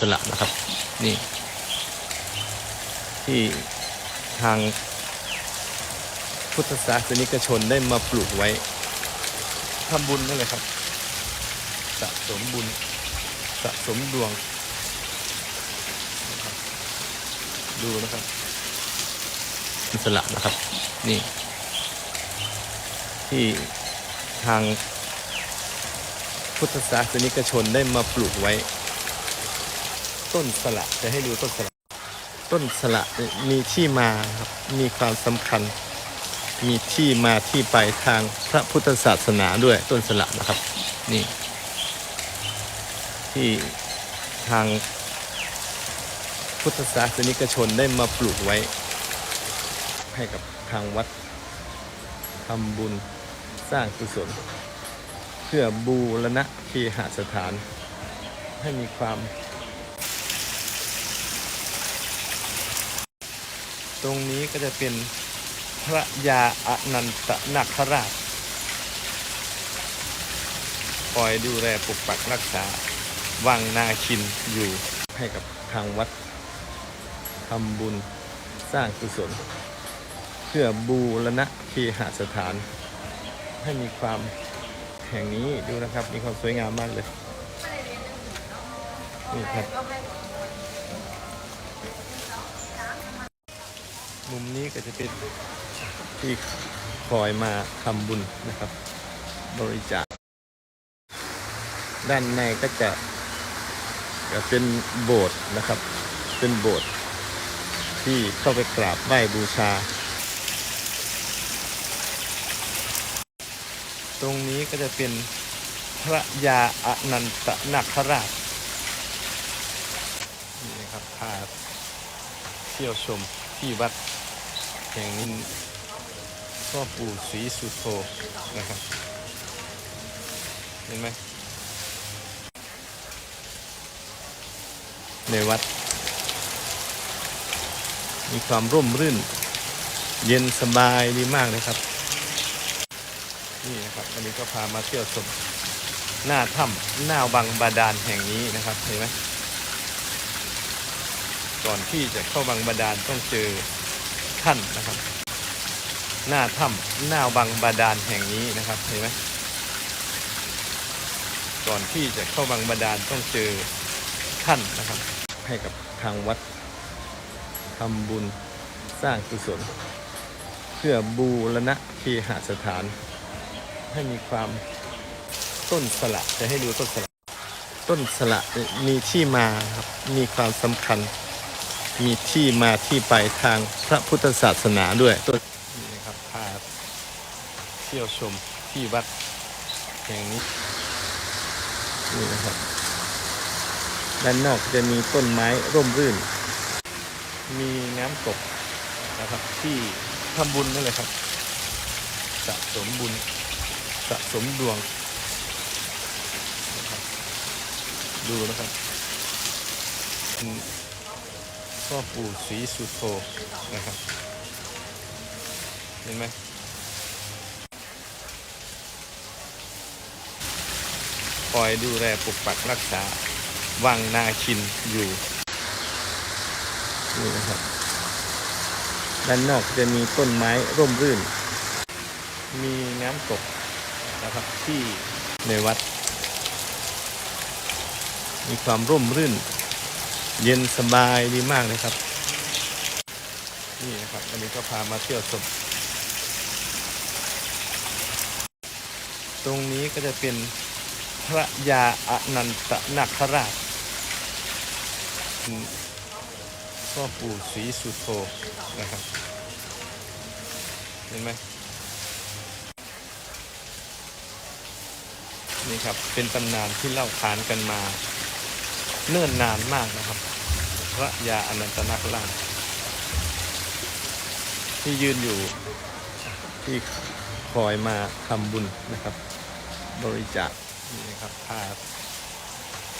สละนะครับ นี่ ที่ทางพุทธศาสนิกชนได้มาปลูกไว้ทำบุญนั่นแหละครับ สะสมบุญ สะสมดวงนะครับดูนะครับสละนะครับ นี่ ที่ทางพุทธศาสนิกชนได้มาปลูกไว้ ต้นสละจะให้ดูต้นสละ ต้นสละมีที่มาครับมีความสำคัญ มีที่มาที่ไปทางพระพุทธศาสนาด้วยต้นสละนะครับ นี่ ที่ทางพุทธศาสนิกชนได้มาปลูกไว้ ให้กับทางวัดทำบุญสร้างกุศล เพื่อบูรณะเคหสถาน ให้มีความ ตรงนี้ก็จะเป็นพระยาอนันตนาคราชคอยดูแลปกปักรักษา วังนาคินอยู่ให้กับทางวัดทำบุญสร้างกุศล เพื่อบูรณะเคหสถาน ให้มีความแห่งนี้ดูนะครับ มีความสวยงามมากเลย นี่ครับ นี้ก็จะเป็นที่คอยมาทำบุญนะครับ บริจาค ด้านในก็จะจะเป็นโบสถ์นะครับ เป็นโบสถ์ที่เข้าไปกราบไหว้บูชา ตรงนี้ก็จะเป็นพระยาอนันตนาคราชนี่นะครับพาเที่ยวชมที่วัด แห่งนี้พ่อปู่ศรีสุโธนะครับ เห็นไหมในวัด มีความร่มรื่น เย็นสบายดีมากเลยครับ นี่นะครับวันนี้ก็พามาเที่ยวชมหน้าถ้ำหน้าวังบาดาลแห่งนี้นะครับเห็นไหมก่อนที่จะเข้าวังบาดาลต้องเจอ ท่านนะครับ หน้าถ้ำหน้าวังบาดาลแห่งนี้นะครับเห็นไหมก่อนที่จะเข้าวังบาดาลต้องเจอท่านนะครับ ให้กับทางวัดทำบุญสร้างกุศล เพื่อบูรณะเคหสถาน ให้มีความต้นสละจะให้ดูต้นสละ ต้นสละมีที่มาครับมีความสำคัญ มีที่มาที่ไปทางพระพุทธศาสนาด้วยต้นนี่นะครับพาเที่ยวชมที่วัดแห่งนี้นี่นะครับ ด้านนอกจะมีต้นไม้ร่มรื่น มีน้ำตกนะครับที่ทำบุญนั่นแหละครับ สะสมบุญสะสมดวงนะครับดูนะครับ พ่อปู่ศรีสุโธนะครับ เห็นไหมคอยดูแลปกปักรักษา วังนาคินอยู่นี่นะครับ ด้านนอกจะมีต้นไม้ร่มรื่น มีน้ำตกนะครับที่ในวัด มีความร่มรื่น เย็นสบายดีมากเลยครับ นี่นะครับวันนี้ก็พามาเที่ยวชมตรงนี้ก็จะเป็นพระยาอนันตนาคราชพ่อปู่ศรีสุโธนะครับ เห็นไหมนี่ครับ เป็นตำนานที่เล่าขานกันมา เนิ่นนานมากนะครับ พระยาอนันตนาคราชที่ยืนอยู่ที่คอยมาทำบุญนะครับ บริจาคนี่นะครับพา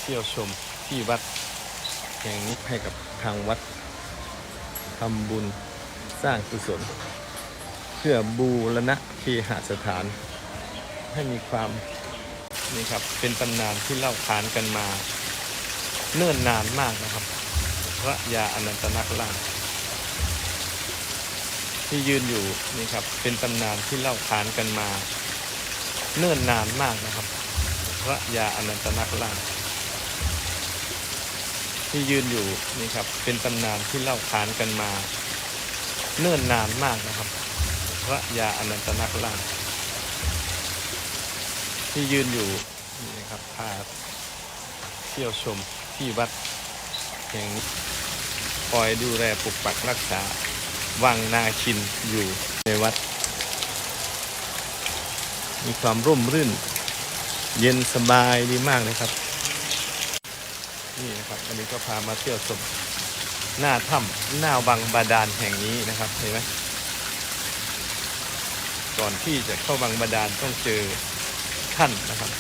เที่ยวชมที่วัดแห่งนี้ให้กับทางวัดทำบุญสร้างกุศล เพื่อบูรณะเคหสถาน ให้มีความนี่ครับเป็นตำนานที่เล่าขานกันมา เนิ่นนานมากนะครับ ระยาอนันตนาคราชที่ยืนอยู่นี่ครับเป็นตำนานที่เล่าขานกันมา เนิ่นนานมากนะครับ พระยาอนันตนาคราชที่ยืนอยู่นี่ครับเป็นตำนานที่เล่าขานกันมา เนิ่นนานมากนะครับ พระยาอนันตนาคราชที่ยืนอยู่นี่ครับพาเที่ยวชมที่วัด แห่งนี้คอยดูแลปกปักรักษาวังนาคินอยู่ในวัด มีความร่มรื่น เย็นสบายดีมากเลยครับ นี่นะครับวันนี้ก็พามาเที่ยวชมหน้าถ้ำหน้าวังบาดาลแห่งนี้นะครับเห็นไหมก่อนที่จะเข้าวังบาดาลต้องเจอท่านนะครับ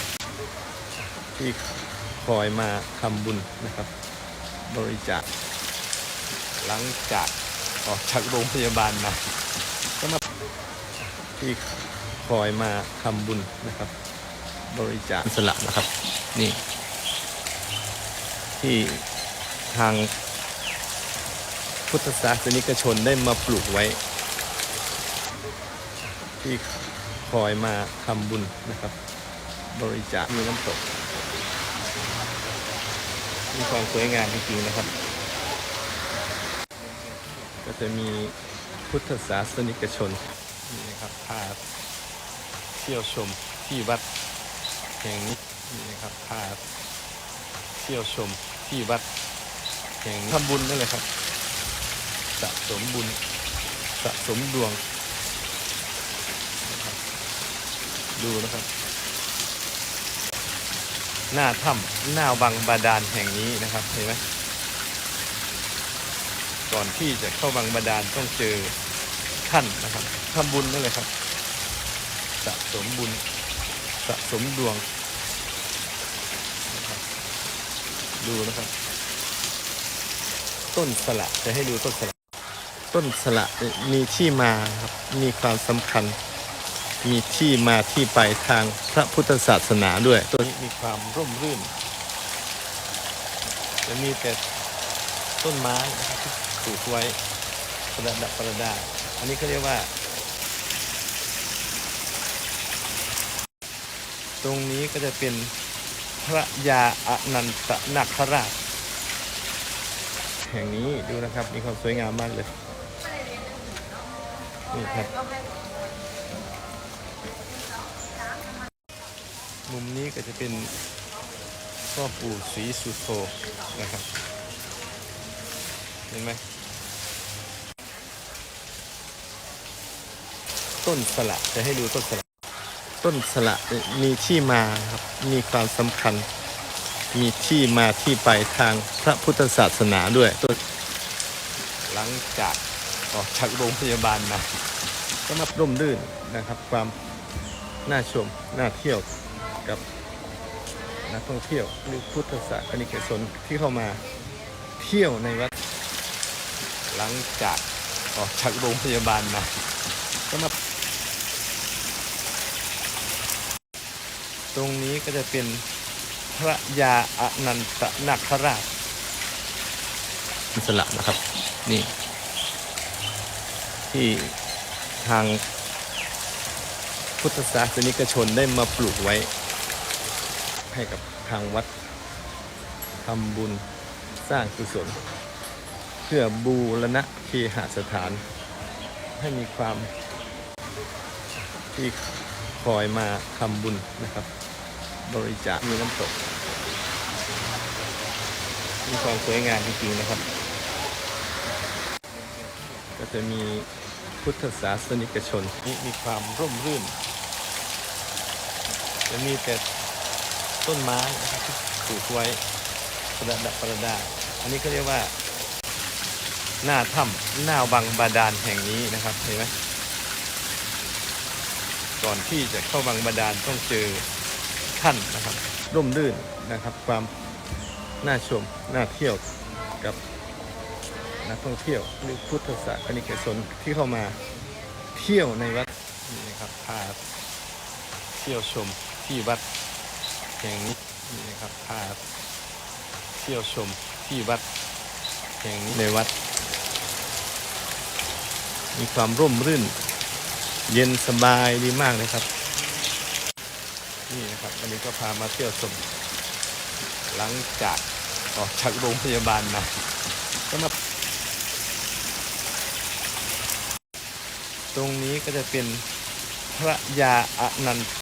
ที่คอยมาทำบุญนะครับ บริจาคหลังจากออกจากโรงพยาบาลมาก็มาที่คอยมาทำบุญนะครับ บริจาคสละนะครับ นี่ ที่ทางพุทธศาสนิกชนได้มาปลูกไว้ ที่คอยมาทำบุญนะครับ บริจาคมีน้ำตก มีความสวยงามจริงๆนะครับ ก็จะมีพุทธศาสนิกชนนี่นะครับพาเที่ยวชมที่วัดแห่งนี้นี่นะครับพาเที่ยวชมที่วัดแห่งทำบุญนั่นแหละครับสะสมบุญสะสมดวงนะครับดูนะครับ หน้าถ้ำหน้าวังบาดาลแห่งนี้นะครับเห็นไหมก่อนที่จะเข้าวังบาดาลต้องเจอท่านนะครับทำบุญนั่นเลยครับสะสมบุญสะสมดวงดูนะครับ ต้นสละจะให้ดูต้นสละ ต้นสละมีที่มาครับมีความสำคัญ มีที่มาที่ไปทางพระพุทธศาสนาด้วยต้นนี้มีความร่มรื่น จะมีแต่ต้นไม้ที่ปลูกไว้ประดับประดา อันนี้เขาเรียกว่า ตรงนี้ก็จะเป็นพระยาอนันตนาคราช แห่งนี้ดูนะครับ มีความสวยงามมากเลย นี่ครับ มุมนี้ก็จะเป็นพ่อปู่ศรีสุโธนะครับ เห็นไหมต้นสละจะให้ดูต้นสละ ต้นสละมีที่มาครับ มีความสำคัญ มีที่มาที่ไปทางพระพุทธศาสนาด้วยต้นหลังจากออกจากโรงพยาบาลมาก็มาร่มรื่นนะครับความน่าชม น่าเที่ยว กับนักท่องเที่ยวหรือพุทธศาสนิกชนที่เข้ามาเที่ยวในวัด หลังจากออกจากโรงพยาบาลมาก็มาตรงนี้ก็จะเป็นพระยาอนันตนาคราชสละนะครับ นี่ ที่ทางพุทธศาสนิกชนได้มาปลูกไว้ ให้กับทางวัดทำบุญสร้างกุศล เพื่อบูรณะเคหสถาน ให้มีความที่คอยมาทำบุญนะครับ บริจาคมีน้ำตก มีความสวยงามจริงๆนะครับ ก็จะมีพุทธศาสนิกชนนี่มีความร่มรื่น จะมีแต่ ต้นไม้นะครับที่ปลูกไว้ประดับประดา อันนี้ก็เรียกว่า หน้าถ้ำหน้าวังบาดาลแห่งนี้นะครับเห็นไหมก่อนที่จะเข้าวังบาดาลต้องเจอท่านนะครับ ร่มรื่นนะครับ ความน่าชมน่าเที่ยวกับนักท่องเที่ยวหรือพุทธศาสนิกชนที่เข้ามาเที่ยวในวัดนี่นะครับพาเที่ยวชมที่วัด แห่งนี้นี่นะครับพาเที่ยวชมที่วัดแห่งนี้ในวัด มีความร่มรื่น เย็นสบายดีมากเลยครับ นี่นะครับวันนี้ก็พามาเที่ยวชมหลังจากออกจากโรงพยาบาลมาก็มาตรงนี้ก็จะเป็นพระยาอนัน